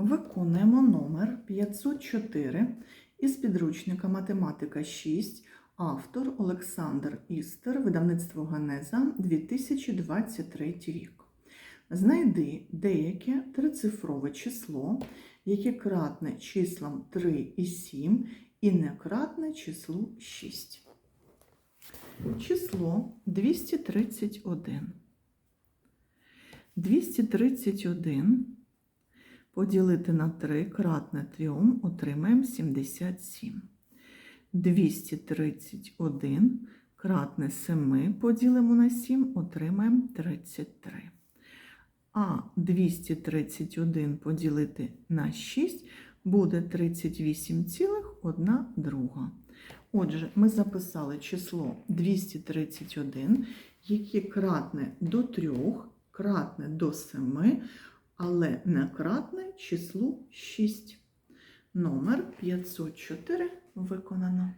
Виконуємо номер 504 із підручника Математика 6, автор Олександр Істер, видавництво Генеза 2023 рік. Знайди деяке трицифрове число, яке кратне числам 3 і 7 і не кратне числу 6. Число 231. 231 поділити на 3 кратне 3 отримаємо 77. 231 кратне 7 поділимо на 7, отримаємо 33. А 231 поділити на 6 буде 38,1 друга. Отже, ми записали число 231, яке кратне до 3, кратне до 7, але не кратне числу 6. Номер 504 виконано.